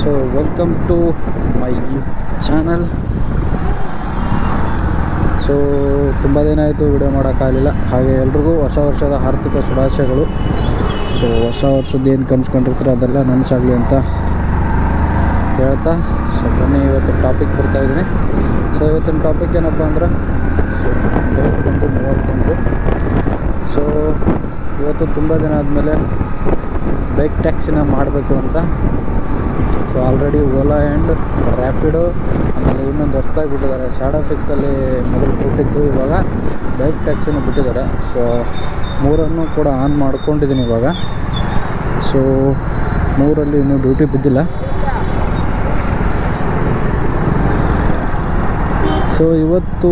So welcome to my channel so ತುಂಬ ದಿನ ಆಯಿತು ವಿಡಿಯೋ ಮಾಡೋಕ್ಕಾಗಲಿಲ್ಲ ಹಾಗೆ ಎಲ್ರಿಗೂ ಹೊಸ ವರ್ಷದ ಆರ್ಥಿಕ ಶುಭಾಶಯಗಳು. ಸೊ ಹೊಸ ವರ್ಷದ ಏನು ಕನ್ಸ್ಕೊಂಡಿರ್ತಾರೆ ಅದೆಲ್ಲ ನನಸಾಗಲಿ ಅಂತ ಹೇಳ್ತಾ ಸೊ ಬನ್ನಿ ಇವತ್ತಿನ ಟಾಪಿಕ್ ಬರ್ತಾಯಿದ್ದೀನಿ ಸೊ ಇವತ್ತಿನ ಟಾಪಿಕ್ ಏನಪ್ಪ ಅಂದ್ರೆ ಬಂದು ಮೂವತ್ತೊಂದು. ಸೊ ಇವತ್ತು ತುಂಬ ದಿನ ಆದಮೇಲೆ ಬೈಕ್ ಟ್ಯಾಕ್ಸಿನ ಮಾಡಬೇಕು ಅಂತ so already Ola and Rapido ಆಮೇಲೆ ಇನ್ನೊಂದು ಹೊಸ್ದಾಗಿ ಬಿಟ್ಟಿದ್ದಾರೆ. ಶಾಡೋ ಫಿಕ್ಸಲ್ಲಿ ಮೊದಲು ಫುಟ್ಟಿತ್ತು ಇವಾಗ ಬೈಕ್ ಟ್ಯಾಕ್ಸಿನೂ ಬಿಟ್ಟಿದ್ದಾರೆ. ಸೊ ಮೂರನ್ನು ಕೂಡ ಆನ್ ಮಾಡ್ಕೊಂಡಿದ್ದೀನಿ ಇವಾಗ. ಸೊ ಮೂರಲ್ಲಿ ಇನ್ನೂ ಡ್ಯೂಟಿ ಬಿದ್ದಿಲ್ಲ. ಸೊ ಇವತ್ತು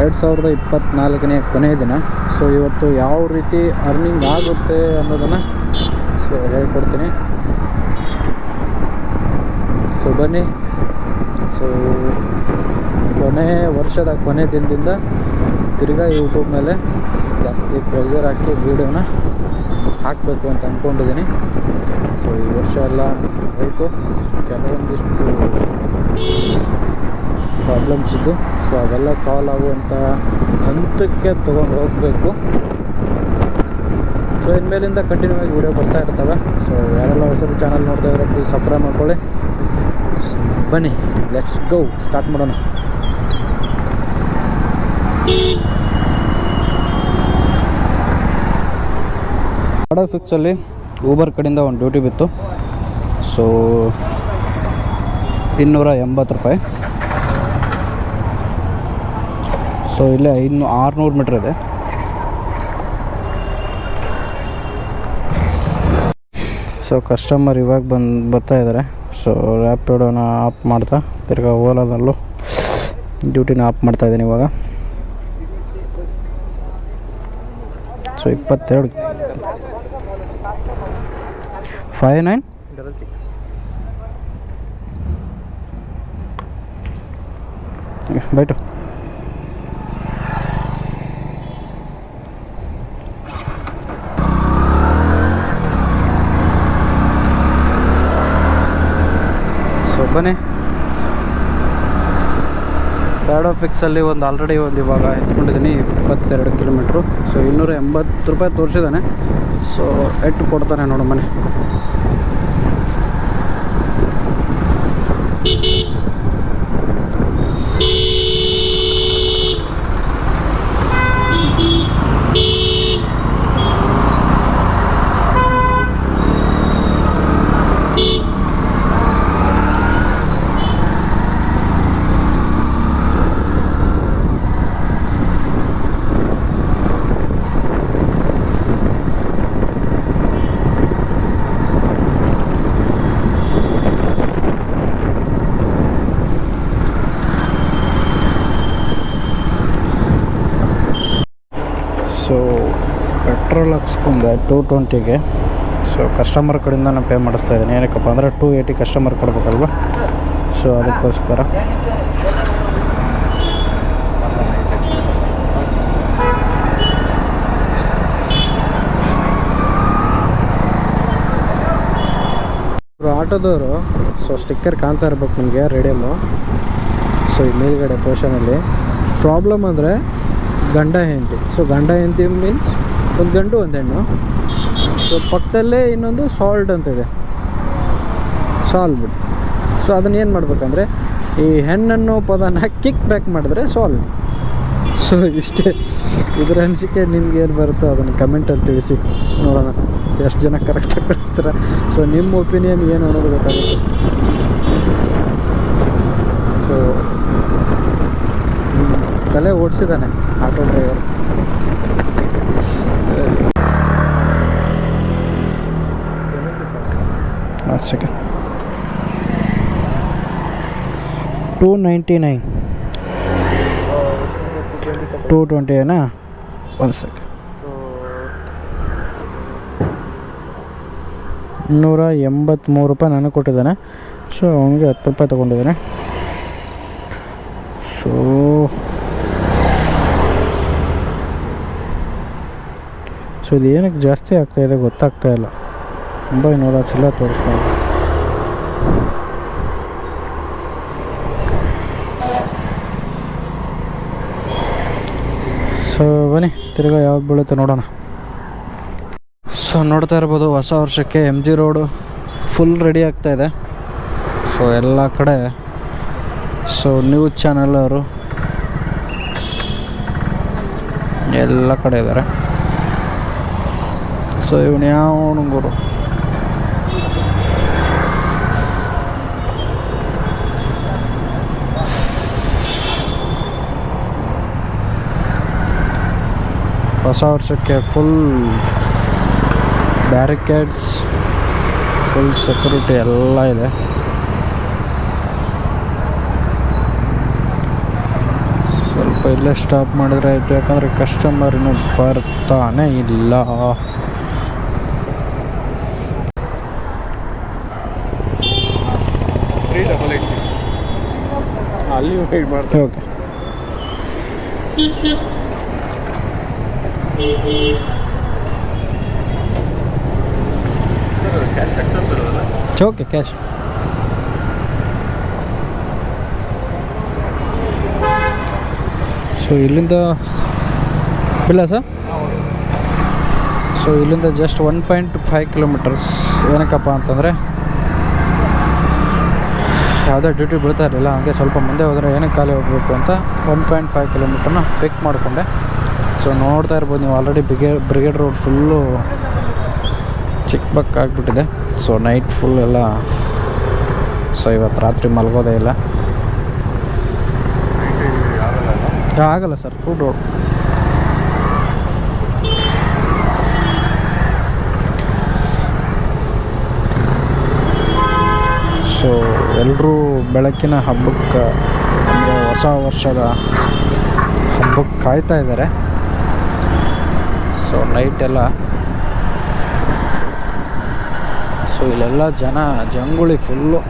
ಎರಡು ಸಾವಿರದ ಇಪ್ಪತ್ತ್ನಾಲ್ಕನೇ ಕೊನೆಯ ದಿನ. ಸೊ ಇವತ್ತು ಯಾವ ರೀತಿ ಅರ್ನಿಂಗ್ ಆಗುತ್ತೆ ಅನ್ನೋದನ್ನು ಹೇಳ್ಕೊಡ್ತೀನಿ ಸೊ ಬನ್ನಿ. ಸೊ ಕೊನೆ ವರ್ಷದ ಕೊನೆ ದಿನದಿಂದ ತಿರ್ಗಾ ಯೂಟ್ಯೂಬ್ ಮೇಲೆ ಜಾಸ್ತಿ ಪ್ರೆಷರ್ ಹಾಕಿ ವೀಡಿಯೋನ ಹಾಕಬೇಕು ಅಂತ ಅಂದ್ಕೊಂಡಿದ್ದೀನಿ ಸೊ ಈ ವರ್ಷ ಎಲ್ಲ ಹೋಯಿತು. ಕೆಲವೊಂದಿಷ್ಟು ಪ್ರಾಬ್ಲಮ್ಸ್ ಇದ್ದು. ಸೊ ಅವೆಲ್ಲ ಸಾಲ್ವ್ ಆಗುವಂಥ ಹಂತಕ್ಕೆ ತೊಗೊಂಡು ಹೋಗಬೇಕು. ಸೊ ಇನ್ಮೇಲಿಂದ ಕಂಟಿನ್ಯೂ ಆಗಿ ವೀಡಿಯೋ ಬರ್ತಾ ಇರ್ತವೆ. ಸೊ ಯಾರೆಲ್ಲ ಹೊಸರು ಚಾನಲ್ ನೋಡ್ತಾ ಇದ್ರೆ ಪ್ಲೀಸ್ ಸಬ್ಸ್ಕ್ರೈಬ್ ಮಾಡ್ಕೊಳ್ಳಿ. ಬನ್ನಿ ಲೆಟ್ಸ್ ಗೌ ಸ್ಟಾರ್ಟ್ ಮಾಡೋಣ. ಆಡೋ ಫಿಕ್ಸಲ್ಲಿ ಊಬರ್ ಕಡೆಯಿಂದ ಒಂದು ಡ್ಯೂಟಿ ಬಿತ್ತು. ಸೊ ಇನ್ನೂರ ಎಂಬತ್ತು ರೂಪಾಯಿ. ಸೊ ಇಲ್ಲೇ ಐನೂ ಆರುನೂರು ಮೀಟ್ರ್ ಇದೆ. ಸೊ ಕಸ್ಟಮರ್ ಇವಾಗ ಬಂದು ಬರ್ತಾ ಇದ್ದಾರೆ ಸೊ ರ್ಯಾಪಿಡೋನ ಆಫ್ ಮಾಡ್ತಾ ತಿರ್ಗಾ ಓಲಾದಲ್ಲೂ ಡ್ಯೂಟಿನ ಆಫ್ ಮಾಡ್ತಾ ಇದ್ದೀನಿ ಇವಾಗ. ಸೊ ಇಪ್ಪತ್ತೆರಡು. Five nine double six by two so ಬನ್ನಿ. ಸ್ಯಾಡೋ ಫಿಕ್ಸಲ್ಲಿ ಒಂದು ಆಲ್ರೆಡಿ ಒಂದು ಇವಾಗ ಎತ್ಕೊಂಡಿದ್ದೀನಿ, ಇಪ್ಪತ್ತೆರಡು ಕಿಲೋಮೀಟ್ರು ಸೊ ಇನ್ನೂರ ಎಂಬತ್ತು ರೂಪಾಯಿ ತೋರಿಸಿದ್ದಾನೆ. ಸೊ ಎಟ್ಟು ಕೊಡ್ತಾನೆ ನೋಡು ಮನೆ. ಟೂ ಟ್ವೆಂಟಿಗೆ. ಸೊ ಕಸ್ಟಮರ್ ಕಡೆಯಿಂದ ನಾನು ಪೇ ಮಾಡಿಸ್ತಾ ಇದ್ದೀನಿ. ಏನಕ್ಕಪ್ಪ ಅಂದರೆ ಟೂ ಏಯ್ಟಿ ಕಸ್ಟಮರ್ ಕೊಡಬೇಕಲ್ವ? ಸೊ ಅದಕ್ಕೋಸ್ಕರ. ಆಟೋದವರು ಸೊ ಸ್ಟಿಕ್ಕರ್ ಕಾಣ್ತಾ ಇರ್ಬೇಕು ನಿಮಗೆ ರೇಡಿಯಮು ಸೊ ಈ ಮೇಲ್ಗಡೆ ಪೋರ್ಷನಲ್ಲಿ ಪ್ರಾಬ್ಲಮ್ ಅಂದರೆ ಗಂಡ ಹೆಂಡತಿ. ಸೊ ಗಂಡ ಹೆಂಡತಿ ಮೀನ್ಸ್ ಒಂದು ಗಂಡು, ಒಂದು ಹೆಣ್ಣು. ಸೊ ಪಕ್ಕದಲ್ಲೇ ಇನ್ನೊಂದು ಸಾಲ್ಟ್ ಅಂತ ಇದೆ. ಸಾಲ್ಟ್ ಸೊ ಅದನ್ನ ಏನು ಮಾಡಬೇಕಂದ್ರೆ ಈ ಹೆಣ್ಣನ್ನು ಪದನ ಕಿಕ್ ಬ್ಯಾಕ್ ಮಾಡಿದ್ರೆ ಸಾಲ್ವ್ ಸೊ ಇಷ್ಟೇ. ಇದರ ಅನಿಸಿಕೆ ನಿಮ್ಗೆ ಏನು ಬರುತ್ತೋ ಅದನ್ನು ಕಮೆಂಟಲ್ಲಿ ತಿಳಿಸಿ. ನೋಡೋಣ. ಎಷ್ಟು ಜನ ಕರೆಕ್ಟಾಗಿ ಕಳಿಸ್ತಾರೆ. ಸೊ ನಿಮ್ಮ ಒಪಿನಿಯನ್ ಏನು ಅನ್ನೋದು ಗೊತ್ತಾಗುತ್ತೆ. ಸೊ ತಲೆ ಓಡಿಸಿದ್ದಾನೆ ಆಟೋ ಡ್ರೈವರ್ ಒಂದು second two ninety nine two twenty ಏನಾ ಒಂದು ಸೆಕೆಂಡ್ ನೂರ ಎಂಬತ್ತ್ಮೂರು ರೂಪಾಯಿ ನನಗೆ ಕೊಟ್ಟಿದ್ದಾನೆ. ಸೊ ಅವನಿಗೆ ಹತ್ತು ರೂಪಾಯಿ ತೊಗೊಂಡಿದ್ದಾನೆ. ಸೊ ಸೊ ಇದು ಏನಕ್ಕೆ ಜಾಸ್ತಿ ಆಗ್ತಾಯಿದೆ ಗೊತ್ತಾಗ್ತಾ ಇಲ್ಲ. ಒಂಬೈನೂರ ಚಿಲ್ಲ ತೋರಿಸ್ಕೊಂಡು ಸೊ ಬನ್ನಿ, ತಿರ್ಗಾ ಯಾವ್ದು ಬೀಳುತ್ತೆ ನೋಡೋಣ. ಸೊ ನೋಡ್ತಾ ಇರ್ಬೋದು ಹೊಸ ವರ್ಷಕ್ಕೆ M G road full ready ಆಗ್ತಾ ಇದೆ. ಸೊ ಎಲ್ಲ ಕಡೆ ಸೊ ನ್ಯೂಸ್ ಚಾನೆಲ್ ಅವರು ಎಲ್ಲ ಕಡೆ ಇದ್ದಾರೆ. ಸೊ ಇವನು ಯಾವ ಗುರು ಹೊಸ ವರ್ಷಕ್ಕೆ ಫುಲ್ ಬ್ಯಾರಿಕೇಡ್ಸ್ ಫುಲ್ ಸೆಕ್ಯೂರಿಟಿ ಎಲ್ಲ ಇದೆ. ಸ್ವಲ್ಪ ಇಲ್ಲೇ ಸ್ಟಾಪ್ ಮಾಡಿದ್ರೆ ಆಯಿತು ಯಾಕಂದರೆ ಕಸ್ಟಮರ್ ಇನ್ನೂ ಬರ್ತಾನೆ ಇಲ್ಲ. ಅಲ್ಲಿ ವೆಯ್ಟ್ ಮಾಡ್ತಾರೆ ಓಕೆ ಓಕೆ ಕ್ಯಾಶ್ ಸೊ ಇಲ್ಲಿಂದ ಇಲ್ಲ ಸರ್? ಸೊ ಇಲ್ಲಿಂದ just one point five kilometres ಏನಕ್ಕಪ್ಪ ಅಂತಂದರೆ, ಯಾವುದೇ ಡ್ಯೂಟಿ ಬೀಳ್ತಾ ಇರಲಿಲ್ಲ, ಹಾಗೆ ಸ್ವಲ್ಪ ಮುಂದೆ ಹೋದರೆ ಏನಕ್ಕೆ ಖಾಲಿ ಹೋಗಬೇಕು ಅಂತ ಒನ್ ಪಾಯಿಂಟ್ ಫೈವ್ ಕಿಲೋಮೀಟರ್ನ ಪಿಕ್ ಮಾಡಿಕೊಂಡೆ. ಸೊ ನೋಡ್ತಾ ಇರ್ಬೋದು, ನೀವು already brigade brigade road full ಚಿಕ್ಕ ಆಗಿಬಿಟ್ಟಿದೆ. ಸೊ ನೈಟ್ ಫುಲ್ ಎಲ್ಲ, ಸೊ ಇವತ್ತು ರಾತ್ರಿ ಮಲಗೋದೇ ಇಲ್ಲ. ಆಗಲ್ಲ ಆಗಲ್ಲ ಸರ್ ಫುಲ್ ರೋಡ್ ಸೊ ಎಲ್ಲರೂ ಬೆಳಕಿನ ಹಬ್ಬಕ್ಕೆ, ಅಂದರೆ ಹೊಸ ವರ್ಷದ ಹಬ್ಬಕ್ಕೆ ಕಾಯ್ತಾ ಇದ್ದಾರೆ. ಸೊ ನೈಟ್ ಎಲ್ಲ. ಸೊ ಇಲ್ಲೆಲ್ಲ ಜನ, ಜಂಗುಳಿ ಫುಲ್ಲು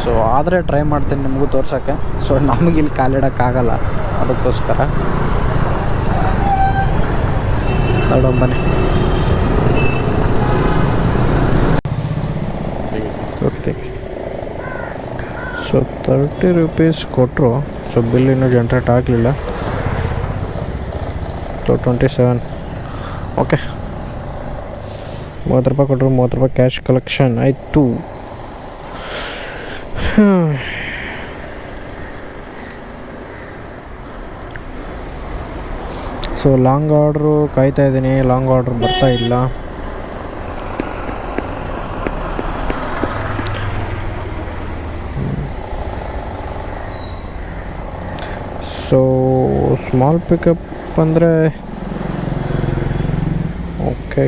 ಸೊ ಆದರೆ ಟ್ರೈ ಮಾಡ್ತೀನಿ ನಿಮಗೂ ತೋರ್ಸೋಕ್ಕೆ. ಸೊ ನಮಗಿಲ್ಲಿ ಕಾಲಿಡೋಕ್ಕಾಗಲ್ಲ ಅದಕ್ಕೋಸ್ಕರ. ನೋಡೋಣ, ಬನ್ನಿ. ಸೊ ತರ್ಟಿ ರುಪೀಸ್ ಕೊಟ್ಟರು ಸೊ ಬಿಲ್ ಇನ್ನೂ ಜನ್ರೇಟ್ ಆಗಲಿಲ್ಲ. ಸೊ ಟ್ವೆಂಟಿ ಸೆವೆನ್ ಓಕೆ ಮೂವತ್ತು ರೂಪಾಯಿ ಕೊಟ್ಟರು, ಮೂವತ್ತು ರೂಪಾಯಿ ಕ್ಯಾಶ್ ಕಲೆಕ್ಷನ್ ಆಯಿತು. ಸೊ ಲಾಂಗ್ ಆರ್ಡ್ರು ಕಾಯ್ತಾ ಇದ್ದೀನಿ. ಲಾಂಗ್ ಆರ್ಡ್ರ್ ಬರ್ತಾ ಇಲ್ಲ. ಸೊ ಸ್ಮಾಲ್ ಪಿಕಪ್ ಅಂದರೆ ಓಕೆ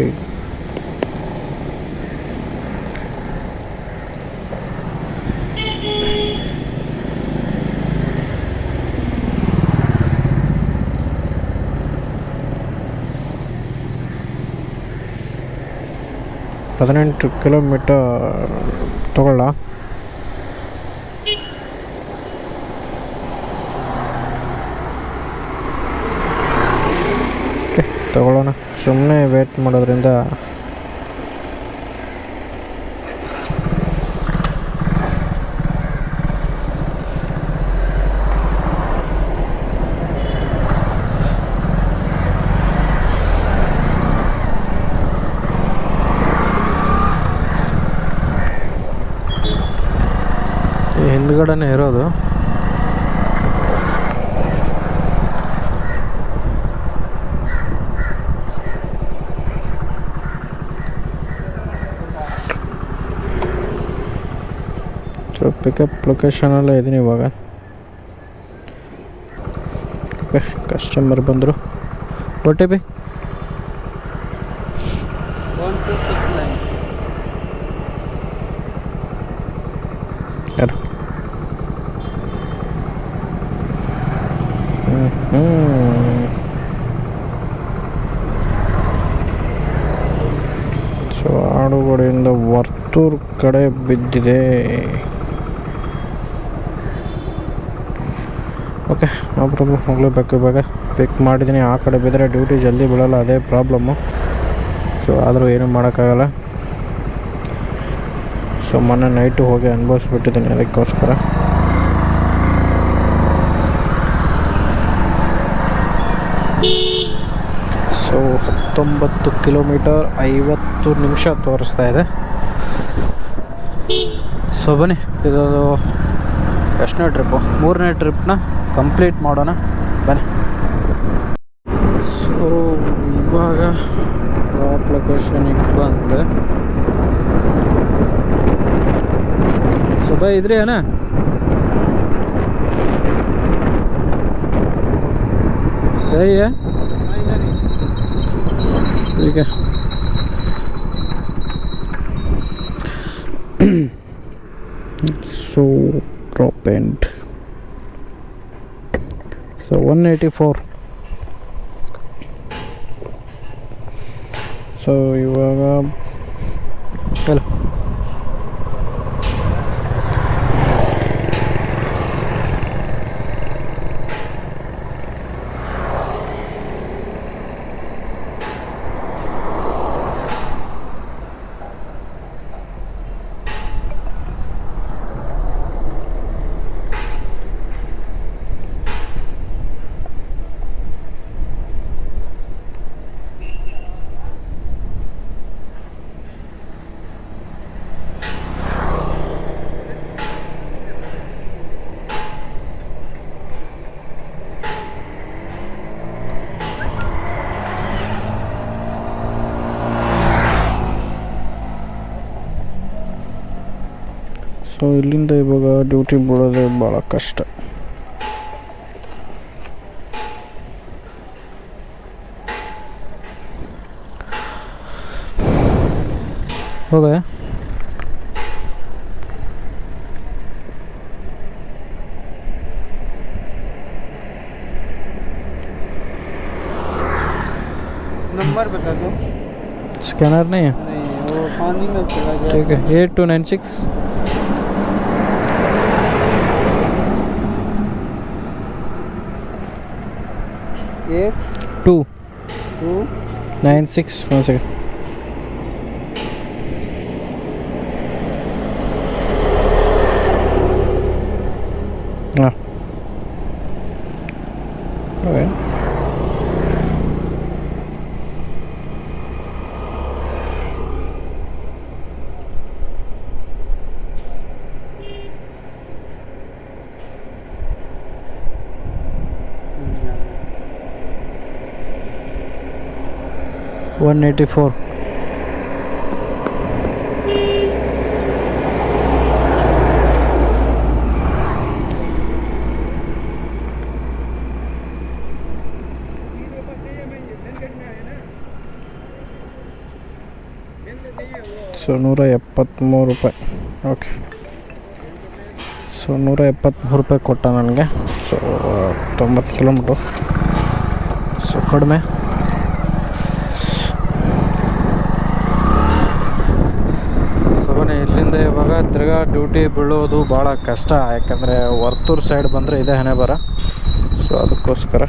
ಹದಿನೆಂಟು ಕಿಲೋಮೀಟರ್ ತಗೊಳ್ಳ ಓಕೆ ತಗೊಳ್ಳೋಣ. ಸುಮ್ಮನೆ ವೇಟ್ ಮಾಡೋದ್ರಿಂದ ಹಿಂದ್ಗಡೆನೇ ಇರೋದು. ಪಿಕಪ್ ಲೊಕೇಶನಲ್ಲೇ ಇದ್ದೀನಿ ಇವಾಗ. ಓಕೆ ಕಸ್ಟಮರ್ ಬಂದರು. ಒ ಟಿ ಪಿ ಯಾರು ಸೊ ಆಡುಗೋಡೆಯಿಂದ ವರ್ತೂರ್ ಕಡೆ ಬಿದ್ದಿದೆ. ಓಕೆ ಪ್ರಾಬ್ಲಮ್ ಹೋಗಲೇಬೇಕು ಇವಾಗ. ಪಿಕ್ ಮಾಡಿದ್ದೀನಿ, ಆ ಕಡೆ ಬಿದ್ದರೆ ಡ್ಯೂಟಿ ಜಲ್ದಿ ಬಿಡೋಲ್ಲ ಅದೇ ಪ್ರಾಬ್ಲಮ್ಮು ಸೊ ಆದರೂ ಏನೂ ಮಾಡೋಕ್ಕಾಗಲ್ಲ. ಸೊ ಮೊನ್ನೆ ನೈಟು ಹೋಗಿ ಅನುಭವಿಸ್ಬಿಟ್ಟಿದ್ದೀನಿ ಅದಕ್ಕೋಸ್ಕರ. ಸೊ ಹತ್ತೊಂಬತ್ತು ಕಿಲೋಮೀಟರ್ ಐವತ್ತು ನಿಮಿಷ ತೋರಿಸ್ತಾ ಇದೆ. ಸೊ ಬನ್ನಿ ಇದು ಎಷ್ಟನೇ ಟ್ರಿಪ್ಪು ಮೂರನೇ ಟ್ರಿಪ್ನ ಕಂಪ್ಲೀಟ್ ಮಾಡೋಣ. ಬನ್ನಿ. ಸೊ ಇವಾಗ ಟಾಪ್ ಲೊಕೇಶನಿಗೆ ಬಂದೆ. ಸೊ ಇದ್ರಿ ಅಣ್ಣ? ಈಗ. So drop so 184 ಸೊ ಇವಾಗ ಹಲೋ ಸೊ ಇಲ್ಲಿಂದ ಇವಾಗ ಡ್ಯೂಟಿ ಬಿಡೋದು ಭಾಳ ಕಷ್ಟ ಹೋಗ नंबर बता दो स्कैनर नहीं है नहीं वो पानी में चला गया ठीक है एट टू नाइन सिक्स एक two two nine six one second हाँ Hundred four so ನೂರ ಎಪ್ಪತ್ತ್ಮೂರು ರೂಪಾಯಿ ಓಕೆ ಸೊ ನೂರ ಎಪ್ಪತ್ತ್ಮೂರು ರೂಪಾಯಿ ಕೊಟ್ಟ ನನಗೆ ಸೊ ತೊಂಬತ್ತು ಕಿಲೋಮೀಟ್ರು ಸೊ ಕಡಿಮೆ ಇವಾಗ ಡ್ಯೂಟಿ ಬೀಳೋದು ಭಾಳ ಕಷ್ಟ. ಯಾಕಂದರೆ ವರ್ತೂರು ಸೈಡ್ ಬಂದರೆ ಇದೇ ಹಣೆ ಬರ ಸೊ ಅದಕ್ಕೋಸ್ಕರ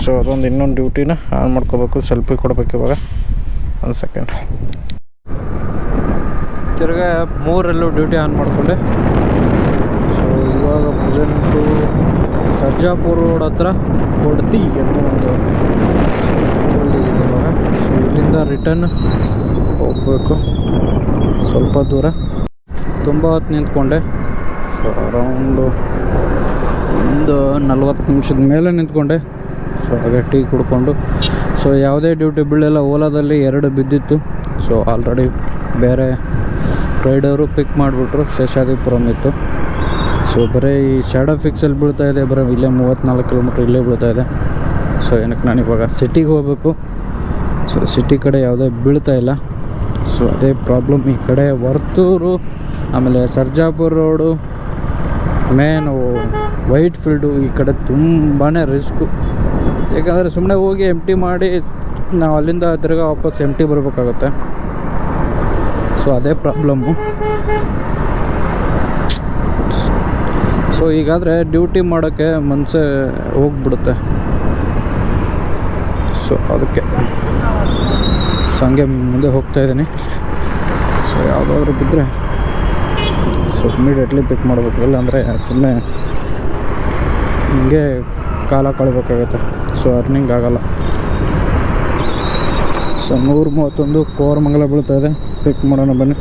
ಸೊ, ಅದೊಂದು ಇನ್ನೊಂದು ಡ್ಯೂಟಿನ ಆನ್ ಮಾಡ್ಕೋಬೇಕು ಸೆಲ್ಫಿ ಕೊಡ್ಬೇಕು ಇವಾಗ. ಒಂದು ಸೆಕೆಂಡ್ ತಿರ್ಗ ಮೂರಲ್ಲೂ ಡ್ಯೂಟಿ ಆನ್ ಮಾಡಿಕೊಂಡೆ. ಸೊ ಇವಾಗ ಪ್ರೆಸೆಂಟು ಸಜ್ಜಾಪುರ ರೋಡ್ ಹತ್ರ ಕೊಡ್ತಿ ಅನ್ನೋ ಒಂದು ಸೊ ಇಲ್ಲಿಂದ ರಿಟರ್ನ್ ಹೋಗಬೇಕು. ಸ್ವಲ್ಪ ದೂರ. ತುಂಬ ಹೊತ್ತು ನಿಂತ್ಕೊಂಡೆ. ಸೊ ಅರೌಂಡು ಒಂದು ನಲ್ವತ್ತು ನಿಮಿಷದ ಮೇಲೆ ನಿಂತ್ಕೊಂಡೆ. ಸೊ ಹಾಗೆ ಟೀ ಕುಡ್ಕೊಂಡು. ಸೊ ಯಾವುದೇ ಡ್ಯೂಟಿ ಬೀಳೆಲ್ಲ ಓಲಾದಲ್ಲಿ ಎರಡು ಬಿದ್ದಿತ್ತು. ಸೊ ಆಲ್ರೆಡಿ ಬೇರೆ ರೈಡರು ಪಿಕ್ ಮಾಡಿಬಿಟ್ರು. ಶೇಷಾದಿಪುರಂ ಇತ್ತು. ಸೊ ಬರೀ ಈ ಶಾಡೋ ಫಿಕ್ಸಲ್ಲಿ ಬೀಳ್ತಾ ಇದೆ. ಬರೀ ಇಲ್ಲೇ ಮೂವತ್ತ್ನಾಲ್ಕು ಕಿಲೋಮೀಟ್ರ್ ಇಲ್ಲೇ ಬೀಳ್ತಾ ಇದೆ. ಸೊ ಏನಕ್ಕೆ ನಾನು ಇವಾಗ ಸಿಟಿಗೆ ಹೋಗಬೇಕು. ಸೊ ಸಿಟಿ ಕಡೆ ಯಾವುದೇ ಬೀಳ್ತಾ ಇಲ್ಲ. ಸೊ ಅದೇ ಪ್ರಾಬ್ಲಮ್ ಈ ಕಡೆ. ವರ್ತೂರು ಆಮೇಲೆ Sarjapura road main Whitefield ಈ ಕಡೆ ತುಂಬಾ ರಿಸ್ಕು ಯಾಕಂದರೆ ಸುಮ್ಮನೆ ಹೋಗಿ ಎಂ ಟಿ ಮಾಡಿ ನಾವು ಅಲ್ಲಿಂದ ತಿರ್ಗಾ ವಾಪಸ್ ಟಿ ಬರಬೇಕಾಗುತ್ತೆ. ಸೊ ಅದೇ ಪ್ರಾಬ್ಲಮ್ಮು ಸೊ ಈಗಾದರೆ ಡ್ಯೂಟಿ ಮಾಡೋಕ್ಕೆ ಮನಸ್ಸೇ ಹೋಗ್ಬಿಡುತ್ತೆ. ಸೊ ಅದಕ್ಕೆ. ಸೊ ಹಂಗೆ ಮುಂದೆ ಹೋಗ್ತಾ ಇದ್ದೀನಿ. ಸೊ ಯಾವುದಾದ್ರೂ ಬಿದ್ದರೆ ಸೊ ಇಮಿಡಿಯೇಟ್ಲಿ ಪಿಕ್ ಮಾಡಬೇಕು. ಇಲ್ಲಾಂದರೆ ಸುಮ್ಮನೆ ಹಿಂಗೆ ಕಾಲ ಕಳಬೇಕಾಗುತ್ತೆ. ಸೊ ಅರ್ನಿಂಗ್ ಆಗಲ್ಲ. ಸೊ ನೂರ ಮೂವತ್ತೊಂದು ಕೋರಮಂಗಲ ಬೀಳ್ತಾ ಇದೆ. ಪಿಕ್ ಮಾಡೋಣ ಬನ್ನಿ.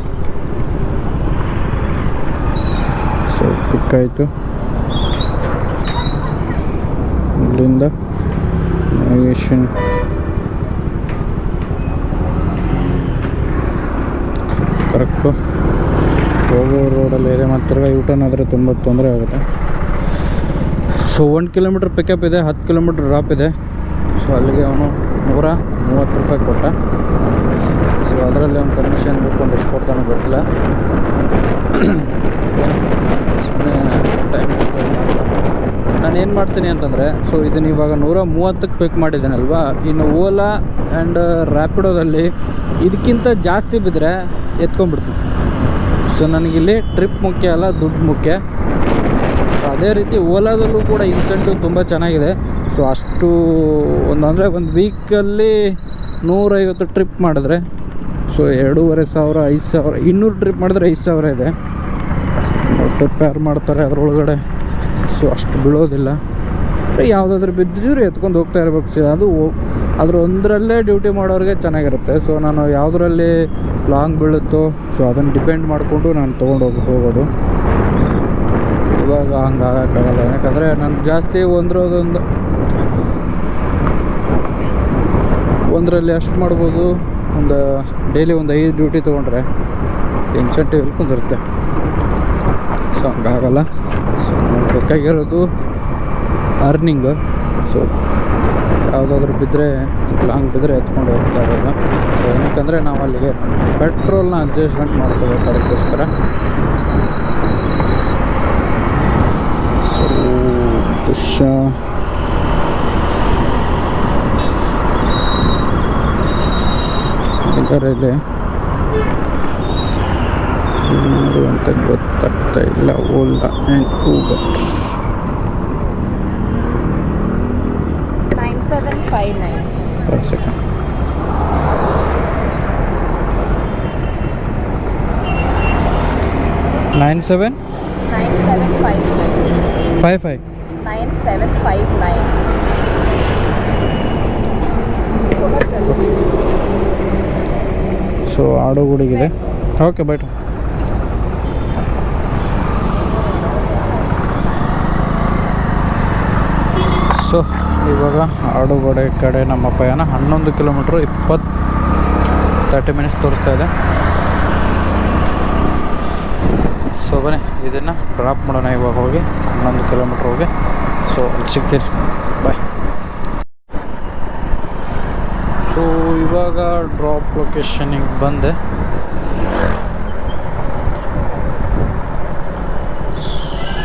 ಸೊ ಪಿಕ್ ಆಯಿತು. ಇಲ್ಲಿಂದ ನ್ಯಾವಿಗೇಷನ್ ಕರೆಕ್ಟು ಹೋಗೋ ರೋಡಲ್ಲಿ ಇದೆ. ಮತ್ತು ಯೂ ಟರ್ನ್ ಆದರೆ ತುಂಬ ತೊಂದರೆ ಆಗುತ್ತೆ. ಸೊ ಒಂದು ಕಿಲೋಮೀಟ್ರ್ ಪಿಕಪ್ ಇದೆ, ಹತ್ತು ಕಿಲೋಮೀಟ್ರ್ ಡ್ರಾಪ್ ಇದೆ. ಸೊ ಅಲ್ಲಿಗೆ ಅವನು ನೂರ ಮೂವತ್ತು ರೂಪಾಯಿ ಕೊಟ್ಟ. ಸೊ ಅದರಲ್ಲಿ ಅವ್ನು ಕಮಿಷನ್ ಬಿಟ್ಕೊಂಡು ಎಷ್ಟು ಕೊಡ್ತಾನೋ ಗೊತ್ತಿಲ್ಲ. ಸುಮ್ಮನೆ ನಾನು ಏನು ಮಾಡ್ತೀನಿ ಅಂತಂದರೆ ಸೊ ಇದನ್ನ ಇವಾಗ ನೂರ ಮೂವತ್ತಕ್ಕೆ ಪಿಕ್ ಮಾಡಿದ್ದೀನಲ್ವಾ? ಇನ್ನು ಓಲಾ ಆ್ಯಂಡ್ ರ್ಯಾಪಿಡೋದಲ್ಲಿ ಇದಕ್ಕಿಂತ ಜಾಸ್ತಿ ಬಿದ್ದರೆ ಎತ್ಕೊಂಡ್ಬಿಡ್ತೀನಿ. ಸೊ ನನಗಿಲ್ಲಿ ಟ್ರಿಪ್ ಮುಖ್ಯ ಅಲ್ಲ, ದುಡ್ಡು ಮುಖ್ಯ. ಅದೇ ರೀತಿ ಓಲಾದಲ್ಲೂ ಕೂಡ ಇನ್ಸೆಂಟಿವ್ ತುಂಬ ಚೆನ್ನಾಗಿದೆ. ಸೊ ಅಷ್ಟು ಒಂದು ಅಂದರೆ ಒಂದು ವೀಕಲ್ಲಿ ನೂರೈವತ್ತು ಟ್ರಿಪ್ ಮಾಡಿದ್ರೆ ಸೊ ಎರಡೂವರೆ ಸಾವಿರ, ಐದು ಸಾವಿರ, ಇನ್ನೂರು ಟ್ರಿಪ್ ಮಾಡಿದ್ರೆ ಐದು ಸಾವಿರ ಇದೆ. ಟ್ರಿಪ್ ಯಾರು ಮಾಡ್ತಾರೆ ಅದರೊಳಗಡೆ. ಸೊ ಅಷ್ಟು ಬೀಳೋದಿಲ್ಲ. ಯಾವುದಾದ್ರೂ ಬಿದ್ದಿದ್ರೆ ಎತ್ಕೊಂಡು ಹೋಗ್ತಾ ಇರ್ಬೇಕು. ಸರ್ ಅದು ಅದ್ರ ಒಂದರಲ್ಲೇ ಡ್ಯೂಟಿ ಮಾಡೋರಿಗೆ ಚೆನ್ನಾಗಿರುತ್ತೆ. ಸೊ ನಾನು ಯಾವುದರಲ್ಲಿ ಲಾಂಗ್ ಬೀಳುತ್ತೋ ಸೊ ಅದನ್ನು ಡಿಪೆಂಡ್ ಮಾಡಿಕೊಂಡು ನಾನು ತೊಗೊಂಡೋಗಿ ಹೋಗೋದು. ಇವಾಗ ಹಂಗೆ ಆಗೋಕ್ಕಾಗಲ್ಲ. ಯಾಕಂದರೆ ನಾನು ಜಾಸ್ತಿ ಒಂದರೋದೊಂದು ಒಂದರಲ್ಲಿ ಅಷ್ಟು ಮಾಡ್ಬೋದು. ಒಂದು ಡೈಲಿ ಒಂದು ಐದು ಡ್ಯೂಟಿ ತೊಗೊಂಡ್ರೆ ಇನ್ಸೆಂಟಿವ್ ಇಲ್ಲಿ ಕುಂದಿರುತ್ತೆ. ಸೊ ಹಂಗಾಗಲ್ಲ ಸೊ ಬೇಕಾಗಿರೋದು ಅರ್ನಿಂಗು ಸೊ ಯಾವುದಾದ್ರೂ ಬಿದ್ದರೆ ಲಾಂಗ್ ಬಿದ್ದರೆ ಎತ್ಕೊಂಡು ಹೋಗ್ತಾ ಇರೋದು. ಸೊ ಏನಕ್ಕಂದರೆ ನಾವು ಅಲ್ಲಿಗೆ ಪೆಟ್ರೋಲ್ನ ಅಡ್ಜಸ್ಟ್ಮೆಂಟ್ ಮಾಡ್ಕೋಬೇಕು ಅದಕ್ಕೋಸ್ಕರ ಸೊ ಪುಷ ಇಲ್ಲಿ ಅಂತ ಗೊತ್ತಾಗ್ತಾ ಇಲ್ಲ. Ola and Uber 9759. ಒಂದು second nine seven 9759. Five five 9759. So ಆಡುಗುಡಿಗಿದೆ okay ಬೈಟ್ ಸೊ ಇವಾಗ ಆಡುಗೋಡೆ ಕಡೆ ನಮ್ಮ ಪಯಣ ಹನ್ನೊಂದು ಕಿಲೋಮೀಟ್ರ್ ಇಪ್ಪತ್ತು ತರ್ಟಿ ಮಿನಿಟ್ಸ್ ತೋರಿಸ್ತಾ ಇದೆ. ಸೊ ಬನ್ನಿ, ಇದನ್ನು ಡ್ರಾಪ್ ಮಾಡೋಣ ಇವಾಗ ಹೋಗಿ, ಹನ್ನೊಂದು ಕಿಲೋಮೀಟ್ರ್ ಹೋಗಿ. ಸೊ ಸಿಗ್ತೀನಿ ಬಾಯ್ ಸೊ ಇವಾಗ ಡ್ರಾಪ್ ಲೊಕೇಶನಿಗೆ ಬಂದೆ.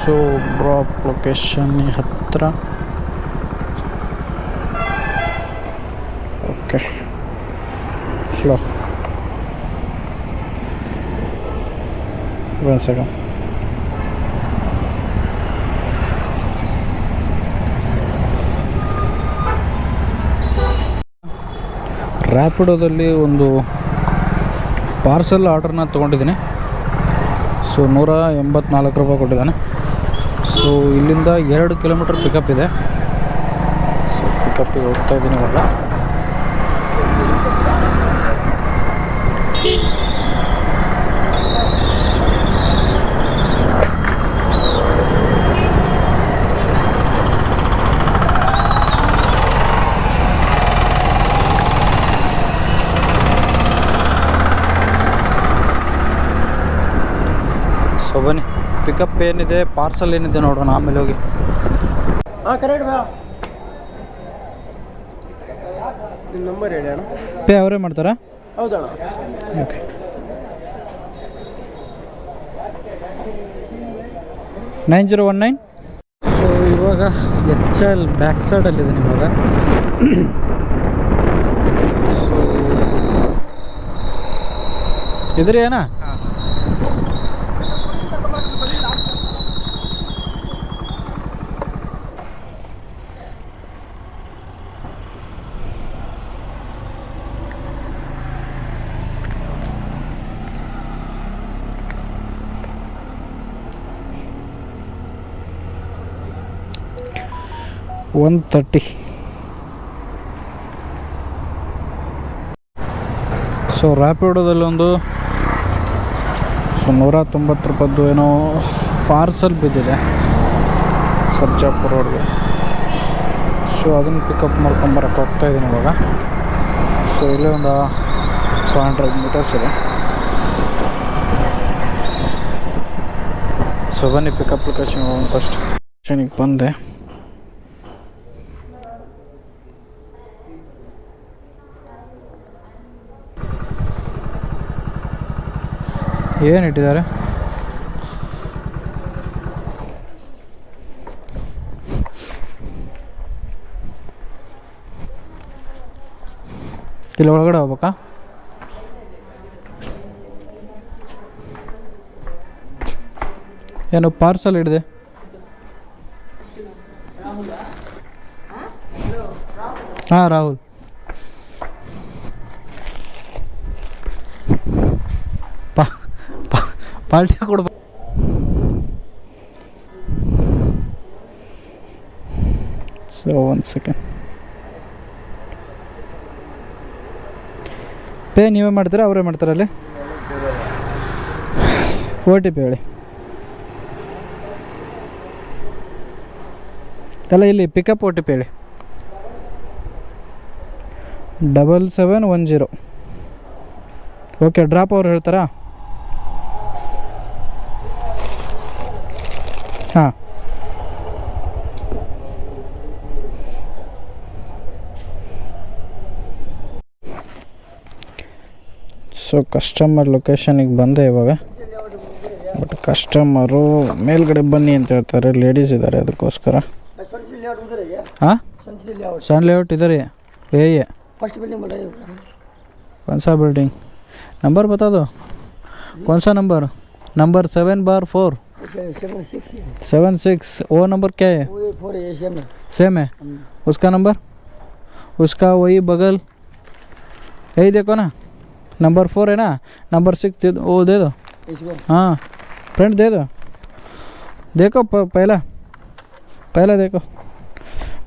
ಸೊ ಡ್ರಾಪ್ ಲೊಕೇಶನ್ ಹತ್ತಿರ ಓಕೆ ಸ್ಲೋ ಒಂದು ಸೆಕೆಂಡ್ ರ್ಯಾಪಿಡೋದಲ್ಲಿ ಒಂದು ಪಾರ್ಸಲ್ ಆರ್ಡ್ರನ್ನ ತೊಗೊಂಡಿದ್ದೀನಿ. ಸೊ ನೂರ ಎಂಬತ್ನಾಲ್ಕು ರೂಪಾಯಿ ಕೊಟ್ಟಿದ್ದಾನೆ. ಸೊ ಇಲ್ಲಿಂದ ಎರಡು ಕಿಲೋಮೀಟ್ರ್ ಪಿಕಪ್ ಇದೆ. ಸೊ ಪಿಕಪ್ಪಿಗೆ ಹೋಗ್ತಾ ಇದ್ದೀನಿ ಇವಾಗ ಸೊ ಬನ್ನಿ ಪಿಕಪ್ ಏನಿದೆ ಪಾರ್ಸಲ್ ಏನಿದೆ ನೋಡೋಣ ಆಮೇಲೆ ಹೋಗಿ. ಹಾಂ ಕರೆಕ್ಟ್ ನಿಮ್ಮ ನಂಬರ್ ಹೇಳಿ ಅಣ್ಣ. ಪೇ ಅವರೇ ಮಾಡ್ತಾರಾ? ಹೌದಣ್ಣ. Okay nine zero one nine so ಇವಾಗ ಎಚ್ ಎಲ್ ಬ್ಯಾಕ್ ಸೈಡಲ್ಲಿದ್ದೀನಿ ಇವಾಗ. ಸೊ ಇದ್ರಿ ಏನಾ ಒನ್ ತರ್ಟಿ ಸೊ ರ್ಯಾಪಿಡೋದಲ್ಲಿ ಒಂದು ಸೊ ನೂರ ತೊಂಬತ್ತು ರೂಪಾಯಿದ್ದು ಏನೋ ಪಾರ್ಸಲ್ ಬಿದ್ದಿದೆ. ಸರ್ಜಾಪುರ ರೋಡ್ಗೆ. ಸೊ ಅದನ್ನು ಪಿಕಪ್ ಮಾಡ್ಕೊಂಬರಕ್ಕೆ ಹೋಗ್ತಾ ಇದ್ದೀನಿ ಇವಾಗ. ಸೊ ಇಲ್ಲೇ ಒಂದು ಫೈವ್ ಹಂಡ್ರೆಡ್ ಮೀಟರ್ಸ್ ಇದೆ. ಸೊ ಬನ್ನಿ ಪಿಕಪ್ ಲೊಕೇಶನ್ ಫಸ್ಟ್ ಲೊಕೇಶನಿಗೆ ಬಂದೆ. ಏನು ಇಟ್ಟಿದ್ದಾರೆ? ಇಲ್ಲಿ ಒಳಗಡೆ ಹೋಗ್ಬೇಕಾ? ಏನು ಪಾರ್ಸಲ್ ಹಿಡಿದೆ? ಹಾಂ ರಾಹುಲ್ ಪಾ ಪಾಲ್ಟಿ ಕೊಡ್ಬ ಸೊ ಒಂದು ಸೆಕೆಂಡ್ ಪೇ ನೀವೇ ಮಾಡ್ತೀರಾ, ಅವರೇ ಮಾಡ್ತಾರಾ ಅಲ್ಲಿ? ಓ ಟಿ ಪಿ ಹೇಳಿ. ಅಲ್ಲ, ಇಲ್ಲಿ ಪಿಕಪ್ ಓ ಟಿ ಪಿ ಹೇಳಿ. Double seven one zero okay drop ಅವ್ರು ಹೇಳ್ತಾರಾ ಹಾಂ ಸೊ ಕಸ್ಟಮರ್ ಲೊಕೇಶನಿಗೆ ಬಂದೆ ಇವಾಗ ಬಟ್ ಕಸ್ಟಮರು ಮೇಲ್ಗಡೆ ಬನ್ನಿ ಅಂತ ಹೇಳ್ತಾರೆ ಲೇಡೀಸ್ ಇದ್ದಾರೆ ಅದಕ್ಕೋಸ್ಕರ ಹಾಂ ಸಣ್ಣ ಲೇಔಟ್ ಇದ್ದಾರೆ ಏ ये फर्स्ट बिल्डिंग बोल रहे हो कौन सा बिल्डिंग नंबर बता दो कौन सा number number seven bar four seven six seven six वो नंबर क्या है वो फोर एशियन है सेम है उसका नंबर उसका वही बगल यही देखो ना नंबर फोर है ना नंबर सिक्स दे दो वो दे दो इसको हाँ फ्रंट दे दो देखो प- पहला पहला देखो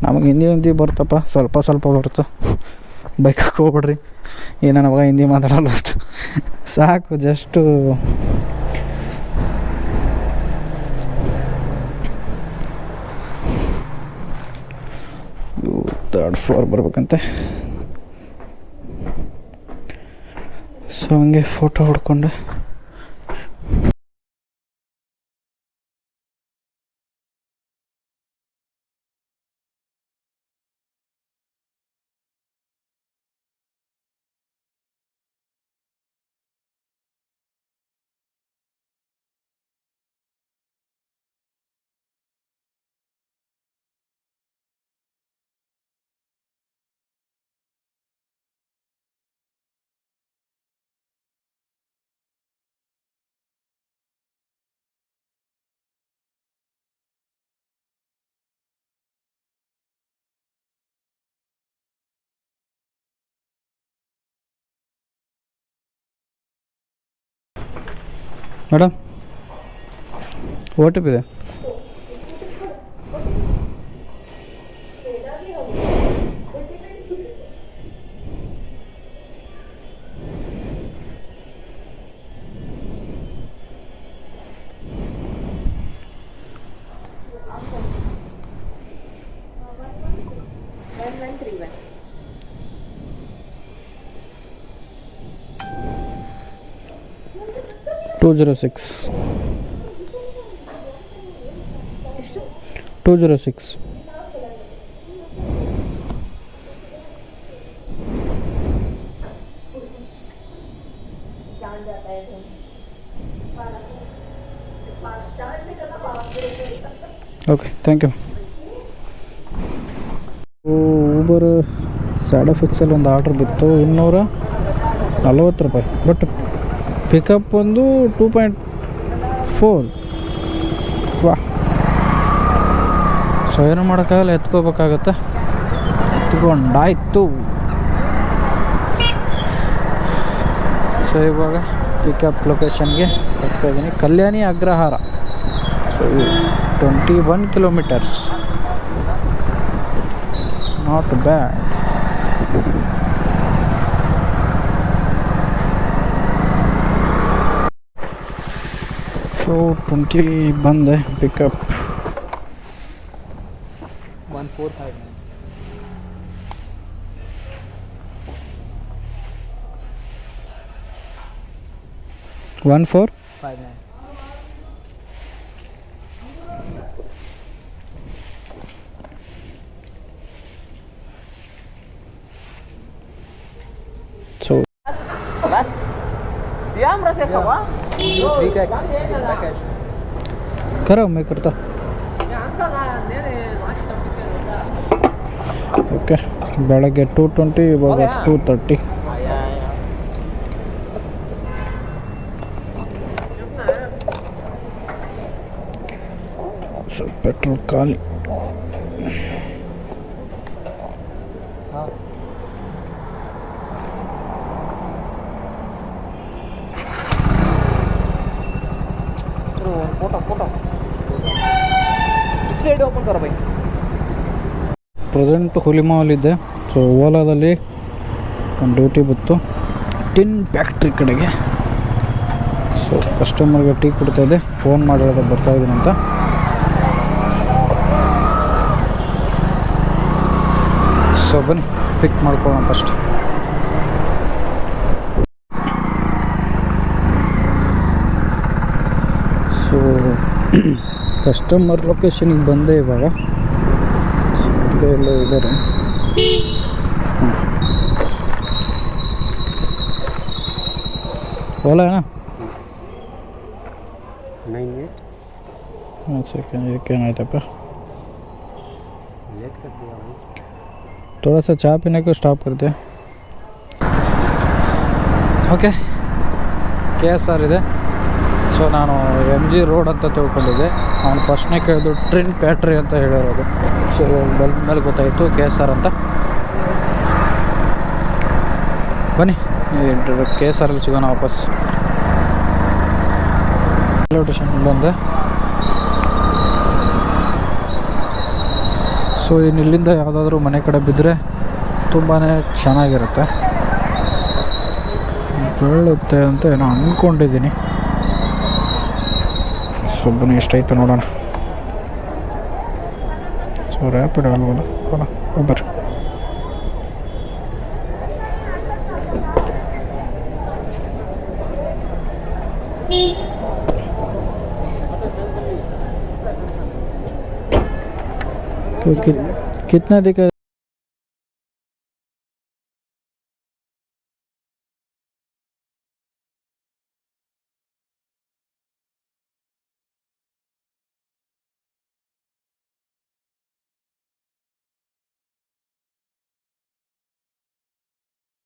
ನಮಗೆ ಹಿಂದಿ ಹಿಂದಿ ಬರ್ತಪ್ಪ ಸ್ವಲ್ಪ ಸ್ವಲ್ಪ ಬರ್ತು ಬೈಕಕ್ಕೆ ಹೋಗ್ಬಿಡ್ರಿ ಈ ನನ್ನ ಮಗ ಹಿಂದಿ ಮಾತಾಡಲ್ಲ ಅಷ್ಟು ಸಾಕು ಜಸ್ಟು ತರ್ಡ್ ಫ್ಲೋರ್ ಬರ್ಬೇಕಂತೆ ಸೊ ಹಂಗೆ ಫೋಟೋ ಹೊಡ್ಕೊಂಡು. ಮೇಡಮ್ ಓ ಟಿ ಪಿ ಇದೆ two zero six. Two zero six. Okay thank you Uber sad ಫಿಕ್ಸಲ್ಲಿ ಒಂದು ಆರ್ಡ್ರ್ ಬಿತ್ತು, ಇನ್ನೂರ ನಲವತ್ತು ರೂಪಾಯಿ. ಬಟ್ ಪಿಕಪ್ ಒಂದು ಟೂ ಪಾಯಿಂಟ್ ಫೋರ್ ವಾ. ಸೊ ಏನು ಮಾಡೋಕ್ಕಾಗಲ್ಲ, ಎತ್ಕೋಬೇಕಾಗತ್ತೆ. ಎತ್ಕೊಂಡಾಯ್ತು. ಸೊ ಇವಾಗ ಪಿಕಪ್ ಲೊಕೇಶನ್ಗೆ ಹೋಗ್ತಾ ಇದ್ದೀನಿ Kalyani Agrahara. So twenty one kilometres not bad so twenty ಬಂದೆ pickup one four five nine one four five nine so ठीक है करो मैं करता ಓಕೆ ಬೆಳಗ್ಗೆ ಟೂ ಟ್ವೆಂಟಿ ಇವಾಗ ಟೂ ತರ್ಟಿ ಸೊ ಪೆಟ್ರೋಲ್ ಖಾಲಿ ಪ್ರೆಸೆಂಟ್ ಇದೆ. ಸೊ ಓಲಾದಲ್ಲಿ ಒಂದು ಡ್ಯೂಟಿ ಬಿತ್ತು ಟಿನ್ ಫ್ಯಾಕ್ಟ್ರಿ ಕಡೆಗೆ. ಸೊ ಕಸ್ಟಮರ್ಗೆ ಟೀ ಕೊಡ್ತಾ ಇದ್ದೆ. ಫೋನ್ ಮಾಡಿರೋದು ಬರ್ತಾ ಇದ್ದೀನಿ ಅಂತ. ಸೊ ಬನ್ನಿ ಪಿಕ್ ಮಾಡ್ಕೊಳ್ಳೋಣ ಫಸ್ಟ್ ಸೊ ಕಸ್ಟಮರ್ ಲೊಕೇಶನಿಗೆ ಬಂದೆ ಇವಾಗ. ಸೊ ಇಲ್ಲೇ ಎಲ್ಲೋ ಇದ್ದಾರೆ ಓಲಾ ಅಣ್ಣ नाइन एट ಒಂದು ಸೆಕೆಂಡ್ ಇದಕ್ಕೆ ಏನಾಯ್ತಪ್ಪ लेट कर दिया भाई थोड़ा सा चाय पीने को स्टॉप कर दिया ಓಕೆ ಕೆ ಎಸ್ ಆರ್ ಇದೆ ಸೊ ನಾನು ಎಮ್ ಜಿ ರೋಡ್ ಅಂತ ತಿಳ್ಕೊಂಡಿದ್ದೆ ಅವನು ಫಸ್ಟ್ನೇ ಕೇಳಿದ್ದು ಟ್ರಿನ್ ಫ್ಯಾಕ್ಟ್ರಿ ಅಂತ ಹೇಳಿರೋದು ಬೆಲ್ ಮೇಲೆ ಗೊತ್ತಾಯಿತು ಕೆ ಎಸ್ ಆರ್ ಅಂತ. ಬನ್ನಿ ಕೆ ಎಸ್ ಆರಲ್ಲಿ ಸಿಗೋಣ ವಾಪಸ್. ರೈಲ್ವೆ ಸ್ಟೇಷನ್ ಬಂದೆ. ಸೊ ಇನ್ನು ಇಲ್ಲಿಂದ ಯಾವುದಾದ್ರೂ ಮನೆ ಕಡೆ ಬಿದ್ದರೆ ತುಂಬಾ ಚೆನ್ನಾಗಿರುತ್ತೆ. ಬೀಳುತ್ತೆ ಅಂತ ಏನೋ ಅಂದ್ಕೊಂಡಿದ್ದೀನಿ ಸೊ ಬನ್ನಿ, ಎಷ್ಟಾಯ್ತು ನೋಡೋಣ. ஸோ ரேப்பிட் அவ்வளோ போகலாம் ஊபர் तो कितना देखा